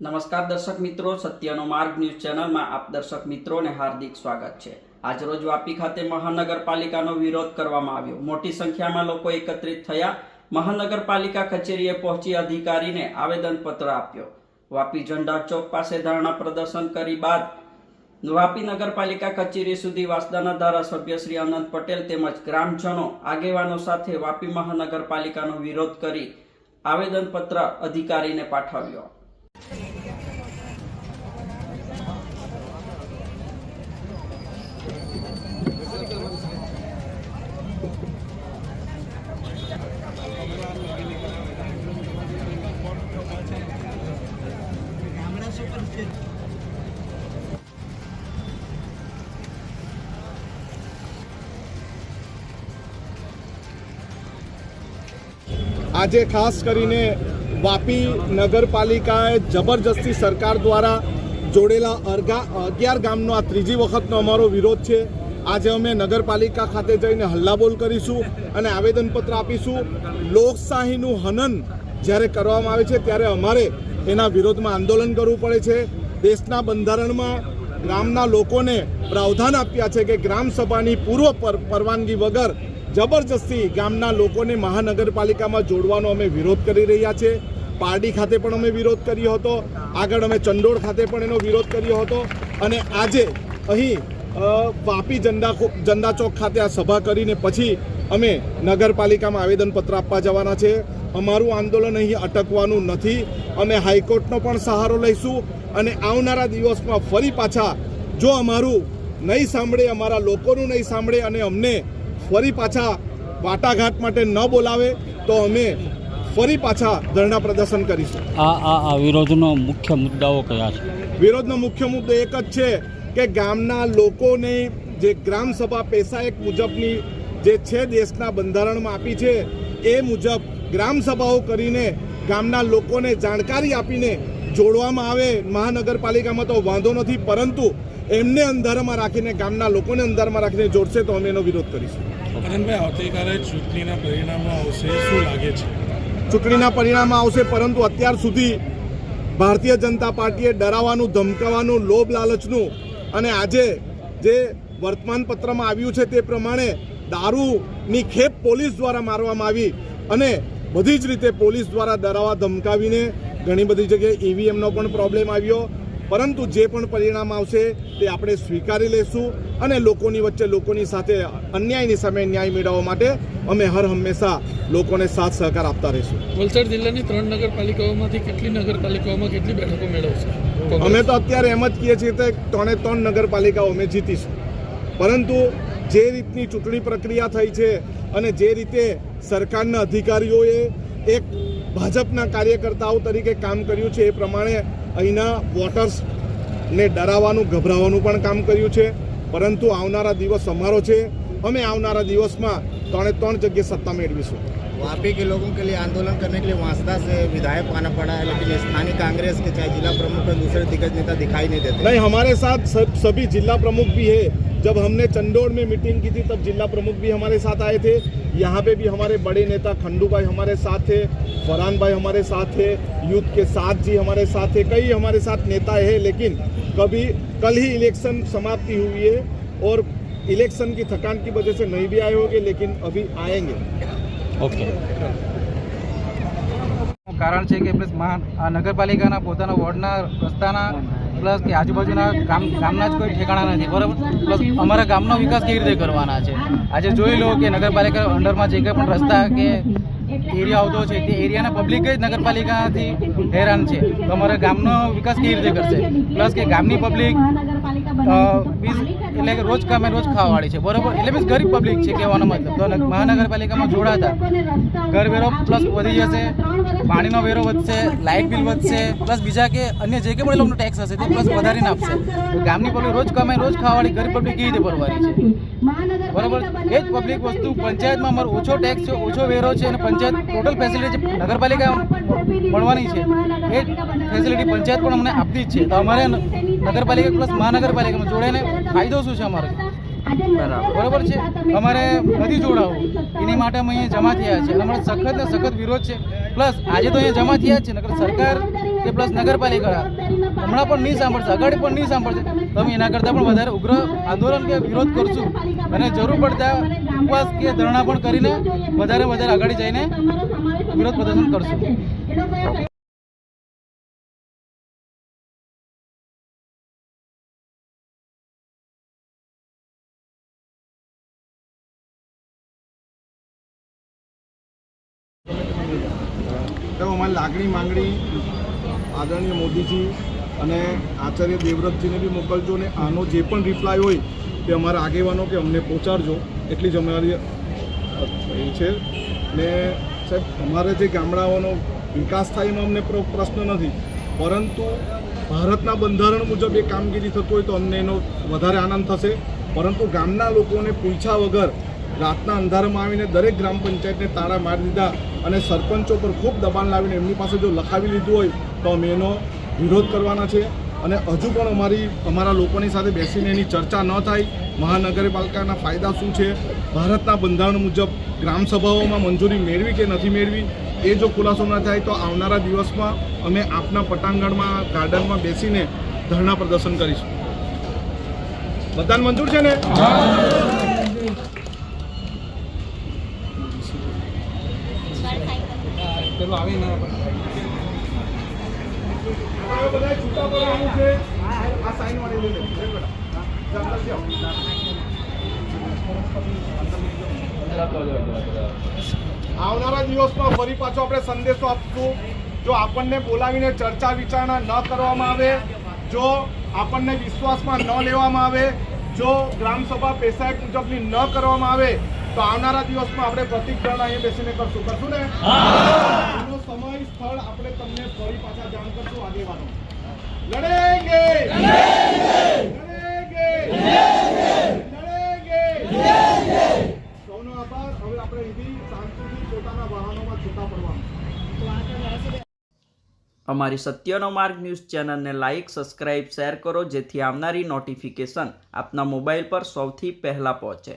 નમસ્કાર દર્શક મિત્રો, સત્યનો માર્ગ ન્યૂઝ ચેનલમાં આપ દર્શક મિત્રોને હાર્દિક સ્વાગત છે. આજરોજ વાપી ખાતે મહાનગરપાલિકાનો વિરોધ કરવામાં આવ્યો. મોટી સંખ્યામાં લોકો એકત્રિત થયા. મહાનગરપાલિકા કચેરીએ પહોંચી અધિકારીને આવેદનપત્ર આપ્યો. વાપી ઝંડા ચોક પાસે ધરણા પ્રદર્શન કરી બાદ વાપી નગરપાલિકા કચેરી સુધી વાસદાના ધારાસભ્ય શ્રી અનંત પટેલ તેમજ ગ્રામજનો આગેવાનો સાથે વાપી મહાનગરપાલિકાનો વિરોધ કરી આવેદનપત્ર અધિકારીને પાઠવ્યો. આજે ખાસ કરીને વાપી નગરપાલિકાએ જબરજસ્તી સરકાર દ્વારા જોડેલા અરગા અગિયાર ગામનો આ ત્રીજી વખતનો અમારો વિરોધ છે. આજે અમે નગરપાલિકા ખાતે જઈને હલ્લાબોલ કરીશું અને આવેદનપત્ર આપીશું. લોકશાહીનું હનન જ્યારે કરવામાં આવે છે ત્યારે અમારે એના વિરોધમાં આંદોલન કરવું પડે છે. દેશના બંધારણમાં ગામના લોકોને પ્રાવધાન આપ્યા છે કે ગ્રામસભાની પૂર્વ પર- પરવાનગી વગર જબરજસ્તી ગામના લોકોને મહાનગરપાલિકામાં જોડવાનો અમે વિરોધ કરી રહ્યા છે. પારડી ખાતે પણ અમે વિરોધ કર્યો હતો. આગળ અમે ચંડોળ ખાતે પણ એનો વિરોધ કર્યો હતો. અને આજે અહીં વાપી જંડા ખો- ચોક ખાતે આ સભા કરીને પછી અમે નગરપાલિકામાં આવેદનપત્ર આપવા જવાના છે. અમારું આંદોલન અહીં અટકવાનું નથી અમે હાઈકોર્ટનો પણ સહારો લઈશું અને આવનારા દિવસમાં ફરી પાછા જો અમારું નહીં સાંભળે, અમારા લોકોનું નહીં સાંભળે અને અમને ફરી પાછા વાટાઘાટ માટે ન બોલાવે તો અમે ફરી પાછા ધરણા પ્રદર્શન કરીશું. આ આ આ વિરોધનો મુખ્ય મુદ્દાઓ કયા છે? વિરોધનો મુખ્ય મુદ્દો એક જ છે કે ગામના લોકોને જે ગ્રામસભા પૈસા એક મુજબની જે છે દેશના બંધારણમાં આપી છે એ મુજબ ગ્રામસભાઓ કરીને ગામના લોકોને જાણકારી આપીને જોડવામાં આવે. મહાનગરપાલિકામાં તો વાંધો નથી પરંતુ એમને અંધારામાં રાખીને ગામના લોકોને અંધારામાં રાખીને જોડશે તો અમે એનો વિરોધ કરીશું. કરણભાઈ આવતીકાલે ચૂંટણીના પરિણામો આવશે, શું લાગે છે? ચૂંટણીના પરિણામ આવશે, પરંતુ અત્યાર સુધી ભારતીય જનતા પાર્ટીએ ડરાવવાનું, ધમકાવવાનું, લોભ લાલચનું અને આજે જે વર્તમાન પત્રમાં આવ્યું છે તે પ્રમાણે દારૂની ખેપ પોલીસ દ્વારા મારવામાં આવી અને બધી જ રીતે પોલીસ દ્વારા ડરાવા, ધમકાવીને ઘણી બધી જગ્યાએ ઈવીએમનો પણ પ્રોબ્લેમ આવ્યો. પરંતુ જે પણ પરિણામ આવશે તે આપણે સ્વીકારી લઈશું અને લોકોની વચ્ચે લોકોની સાથે અન્યાયની સામે ન્યાય મેળવવા માટે અમે હર હંમેશા લોકોને સાથ સહકાર આપતા રહીશું. વલસાડ જિલ્લાની ત્રણ નગરપાલિકાઓમાંથી કેટલી નગરપાલિકાઓમાં કેટલી બેઠકો મેળવશે? અમે તો અત્યારે એમ જ કહીએ છીએ કે ત્રણે ત્રણ નગરપાલિકાઓ અમે જીતીશું. પરંતુ જે રીતની ચૂંટણી પ્રક્રિયા થઈ છે અને જે રીતે સરકારના અધિકારીઓએ એક ભાજપના કાર્યકર્તાઓ તરીકે કામ કર્યું છે એ પ્રમાણે અહીંના વોટર્સને ડરાવવાનું ગભરાવાનું પણ કામ કર્યું છે પરંતુ આવનારા દિવસ અમારો છે અમે આવનારા દિવસમાં ત્રણે ત્રણ જગ્યાએ સત્તા મેળવીશું वापी के लोगों के लिए आंदोलन करने के लिए वांसदा से विधायक आना पड़ा है लेकिन स्थानीय कांग्रेस के चाहे जिला प्रमुख और दूसरे दिग्गज नेता दिखाई नहीं देते नहीं हमारे साथ सब सभी जिला प्रमुख भी है जब हमने चंडोड़ में मीटिंग की थी तब जिला प्रमुख भी हमारे साथ आए थे यहाँ पे भी हमारे बड़े नेता खंडू भाई हमारे साथ थे फरहान भाई हमारे साथ थे यूथ के साथ जी हमारे साथ थे कई हमारे साथ नेता है लेकिन कभी कल ही इलेक्शन समाप्ति हुई है और इलेक्शन की थकान की वजह से नहीं भी आए होंगे लेकिन अभी आएंगे ઓકે કારણ છે કે પ્લસ મહા આ નગરપાલિકાના પોતાના વોર્ડના રસ્તાના પ્લસ કે આજુબાજુના ગામ ગામના જ કોઈ ઠેકાણા નથી, બરાબર? પ્લસ અમારા ગામનો વિકાસ કેવી રીતે કરવાના છે? આજે જોઈ લો કે નગરપાલિકા અંડરમાં જે કંઈ પણ રસ્તા કે એરિયા આવતો છે, તે એરિયાના પબ્લિક જ નગરપાલિકાથી હેરાન છે. તો અમારા ગામનો વિકાસ કેવી રીતે કરશે? પ્લસ કે ગામની પબ્લિક એટલે કે રોજ કામે રોજ ખાવાવાળી છે, બરોબર? એટલે મીન્સ ગરીબ પબ્લિક છે કહેવાનો મતલબ. તો મહાનગરપાલિકામાં જોડાતા, ઘર વેરો પ્લસ વધી જશે, પાણીનો વેરો વધશે લાઇટ બિલ વધશે પ્લસ બીજા કે અન્ય જે કે પણ લોકોનો ટેક્સ હશે, તે પ્લસ વધારીને આપશે ગામની પબ્લિક રોજ કામે રોજ ખાવાવાળી, ગરીબ પબ્લિક કેવી રીતે ભરવાની છે? બરોબર? એ જ પબ્લિક વસ્તુ, પંચાયતમાં અમારો ઓછો ટેક્સ છે, ઓછો વેરો છે અને પંચાયત ટોટલ ફેસિલિટી નગરપાલિકા મળવાની છે, એ જ ફેસિલિટી પંચાયત પણ અમને આપતી જ છે. તો અમારે નગરપાલિકા પ્લસ મહાનગરપાલિકામાં જોડેને ફાયદો શું છે અમારે? બરાબર છે. અમારે નથી જોડાવું. એની માટે અમે અહીંયા જમા થયા છે. અમારે સખત ને સખત વિરોધ છે. પ્લસ આજે તો અહીંયા જમા થયા છે. નગર સરકાર કે પ્લસ નગરપાલિકા હમણાં પણ નહીં સાંભળશે. આગળ પણ નહીં સાંભળશે. તો અમે એના કરતાં પણ વધારે ઉગ્ર આંદોલન કે વિરોધ કરશું. અને જરૂર પડતા ઉપવાસ કે ધરણા પણ કરીને વધારે વધારે આગળ જઈને વિરોધ પ્રદર્શન કરશું. તો અમારી લાગણી માંગણી આદરણીય મોદીજી અને આચાર્ય દેવવ્રતજીને બી મોકલજો ને આનો જે પણ રિપ્લાય હોય તે અમારા આગેવાનો કે અમને પહોંચાડજો. એટલી જ અમારી એ છે. ને સાહેબ, અમારે જે ગામડાઓનો વિકાસ થાય એમાં અમને પ્રશ્ન નથી. પરંતુ ભારતના બંધારણ મુજબ એ કામગીરી થતું હોય તો અમને એનો વધારે આનંદ થશે. પરંતુ ગામના લોકોને પૂછ્યા વગર રાતના અંધારામાં આવીને દરેક ગ્રામ પંચાયતને તાળા મારી દીધા અને સરપંચો પર ખૂબ દબાણ લાવીને એમની પાસે જો લખાવી લીધું હોય તો અમે એનો વિરોધ કરવાના છે. અને હજુ પણ અમારી, અમારા લોકોની સાથે બેસીને એની ચર્ચા ન થાય. મહાનગરપાલિકાના ફાયદા શું છે? ભારતના બંધારણ મુજબ ગ્રામસભાઓમાં મંજૂરી મેળવી કે નથી મેળવી, એ જો ખુલાસો ન થાય તો આવનારા દિવસમાં અમે આપના પટાંગણમાં, ગાર્ડનમાં બેસીને ધરણા પ્રદર્શન કરીશું. બધાને મંજૂર છે ને? હવે બધાએ છૂટા પડવાનું છે આ સાઈન વાળી લઈ લે લે બેટા. અંદર જાઓ. આવનારા દિવસમાં ફરી પાછો આપણે સંદેશો આપશું જો આપણને બોલાવીને ચર્ચા વિચારણા ન કરવામાં આવે, જો આપણને વિશ્વાસમાં ન લેવામાં આવે, જો ગ્રામસભા પેશાયત મુજબની ન કરવામાં આવે તો આવનારા દિવસમાં આપણે પ્રતિક ધરણા અહીં બેસીને કરશું. કરશું ને? એનો સમય સ્થળ આપણે તમને ફરી પાછા જાણ કરશું આગેવાનો. લડેંગે! લડેંગે! લડેંગે! સૌનો આભાર. હવે આપણે અહીંથી શાંતિથી પોતાના વાહનોમાં છૂટા પડવાનું અમારી સત્યનો માર્ગ ન્યૂઝ ચેનલને લાઇક સબસ્ક્રાઇબ શેર કરો જેથી આવનારી નોટિફિકેશન આપના મોબાઈલ પર સૌથી પહેલાં પહોંચે.